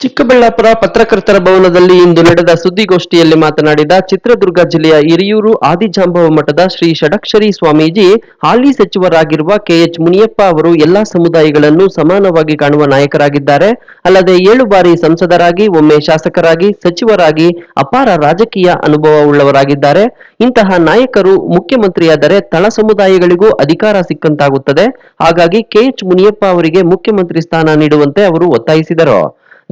ಚಿಕ್ಕಬಳ್ಳಾಪುರ ಪತ್ರಕರ್ತರ ಭವನದಲ್ಲಿ ಇಂದು ನಡೆದ ಸುದ್ದಿಗೋಷ್ಠಿಯಲ್ಲಿ ಮಾತನಾಡಿದ ಚಿತ್ರದುರ್ಗ ಜಿಲ್ಲೆಯ ಹಿರಿಯೂರು ಆದಿಜಾಂಬವ ಮಠದ ಶ್ರೀ ಷಡಕ್ಷರಿ ಸ್ವಾಮೀಜಿ, ಹಾಲಿ ಸಚಿವರಾಗಿರುವ ಕೆಎಚ್ ಮುನಿಯಪ್ಪ ಅವರು ಎಲ್ಲಾ ಸಮುದಾಯಗಳನ್ನು ಸಮಾನವಾಗಿ ಕಾಣುವ ನಾಯಕರಾಗಿದ್ದಾರೆ. ಅಲ್ಲದೆ ಏಳು ಬಾರಿ ಸಂಸದರಾಗಿ, ಒಮ್ಮೆ ಶಾಸಕರಾಗಿ, ಸಚಿವರಾಗಿ ಅಪಾರ ರಾಜಕೀಯ ಅನುಭವವುಳ್ಳವರಾಗಿದ್ದಾರೆ ಇಂತಹ ನಾಯಕರು ಮುಖ್ಯಮಂತ್ರಿಯಾದರೆ ತಳ ಸಮುದಾಯಗಳಿಗೂ ಅಧಿಕಾರ ಸಿಕ್ಕಂತಾಗುತ್ತದೆ. ಹಾಗಾಗಿ ಕೆಎಚ್ ಮುನಿಯಪ್ಪ ಅವರಿಗೆ ಮುಖ್ಯಮಂತ್ರಿ ಸ್ಥಾನ ನೀಡುವಂತೆ ಅವರು ಒತ್ತಾಯಿಸಿದರು.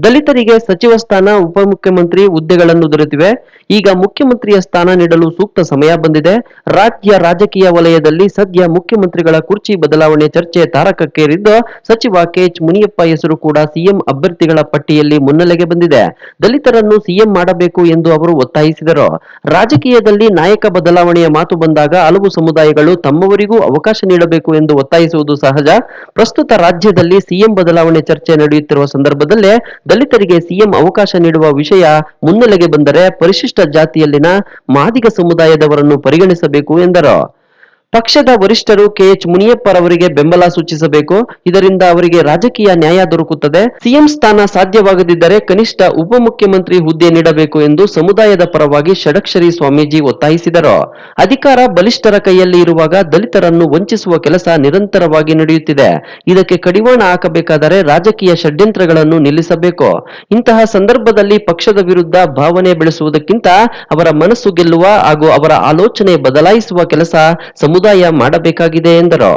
ದಲಿತರಿಗೆ ಸಚಿವ ಸ್ಥಾನ, ಉಪಮುಖ್ಯಮಂತ್ರಿ ಹುದ್ದೆಗಳನ್ನು ದೊರೆತಿವೆ. ಈಗ ಮುಖ್ಯಮಂತ್ರಿಯ ಸ್ಥಾನ ನೀಡಲು ಸೂಕ್ತ ಸಮಯ ಬಂದಿದೆ. ರಾಜ್ಯ ರಾಜಕೀಯ ವಲಯದಲ್ಲಿ ಸದ್ಯ ಮುಖ್ಯಮಂತ್ರಿಗಳ ಕುರ್ಚಿ ಬದಲಾವಣೆ ಚರ್ಚೆ ತಾರಕಕ್ಕೇರಿದ್ದು, ಸಚಿವ ಕೆಎಚ್ ಮುನಿಯಪ್ಪ ಹೆಸರು ಕೂಡ ಸಿಎಂ ಅಭ್ಯರ್ಥಿಗಳ ಪಟ್ಟಿಯಲ್ಲಿ ಮುನ್ನೆಲೆಗೆ ಬಂದಿದೆ. ದಲಿತರನ್ನು ಸಿಎಂ ಮಾಡಬೇಕು ಎಂದು ಅವರು ಒತ್ತಾಯಿಸಿದರು. ರಾಜಕೀಯದಲ್ಲಿ ನಾಯಕ ಬದಲಾವಣೆಯ ಮಾತು ಬಂದಾಗ ಹಲವು ಸಮುದಾಯಗಳು ತಮ್ಮವರಿಗೂ ಅವಕಾಶ ನೀಡಬೇಕು ಎಂದು ಒತ್ತಾಯಿಸುವುದು ಸಹಜ. ಪ್ರಸ್ತುತ ರಾಜ್ಯದಲ್ಲಿ ಸಿಎಂ ಬದಲಾವಣೆ ಚರ್ಚೆ ನಡೆಯುತ್ತಿರುವ ಸಂದರ್ಭದಲ್ಲೇ ದಲಿತರಿಗೆ ಸಿಎಂ ಅವಕಾಶ ನೀಡುವ ವಿಷಯ ಮುನ್ನೆಲೆಗೆ ಬಂದರೆ ಪರಿಶಿಷ್ಟ ಜಾತಿಯಲ್ಲಿನ ಮಾದಿಗ ಸಮುದಾಯದವರನ್ನು ಪರಿಗಣಿಸಬೇಕು ಎಂದರು. ಪಕ್ಷದ ವರಿಷ್ಠರು ಕೆಎಚ್ ಮುನಿಯಪ್ಪರವರಿಗೆ ಬೆಂಬಲ ಸೂಚಿಸಬೇಕು. ಇದರಿಂದ ಅವರಿಗೆ ರಾಜಕೀಯ ನ್ಯಾಯ ದೊರಕುತ್ತದೆ. ಸಿಎಂ ಸ್ಥಾನ ಸಾಧ್ಯವಾಗದಿದ್ದರೆ ಕನಿಷ್ಠ ಉಪಮುಖ್ಯಮಂತ್ರಿ ಹುದ್ದೆ ನೀಡಬೇಕು ಎಂದು ಸಮುದಾಯದ ಪರವಾಗಿ ಷಡಕ್ಷರಿ ಸ್ವಾಮೀಜಿ ಒತ್ತಾಯಿಸಿದರು. ಅಧಿಕಾರ ಬಲಿಷ್ಠರ ಕೈಯಲ್ಲಿ ಇರುವಾಗ ದಲಿತರನ್ನು ವಂಚಿಸುವ ಕೆಲಸ ನಿರಂತರವಾಗಿ ನಡೆಯುತ್ತಿದೆ. ಇದಕ್ಕೆ ಕಡಿವಾಣ ಹಾಕಬೇಕಾದರೆ ರಾಜಕೀಯ ಷಡ್ಯಂತ್ರಗಳನ್ನು ನಿಲ್ಲಿಸಬೇಕು. ಇಂತಹ ಸಂದರ್ಭದಲ್ಲಿ ಪಕ್ಷದ ವಿರುದ್ಧ ಭಾವನೆ ಬೆಳೆಸುವುದಕ್ಕಿಂತ ಅವರ ಮನಸ್ಸು ಗೆಲ್ಲುವ ಹಾಗೂ ಅವರ ಆಲೋಚನೆ ಬದಲಾಯಿಸುವ ಕೆಲಸ ಸಮುದಾಯ ಮಾಡಬೇಕಾಗಿದೆ ಎಂದರು.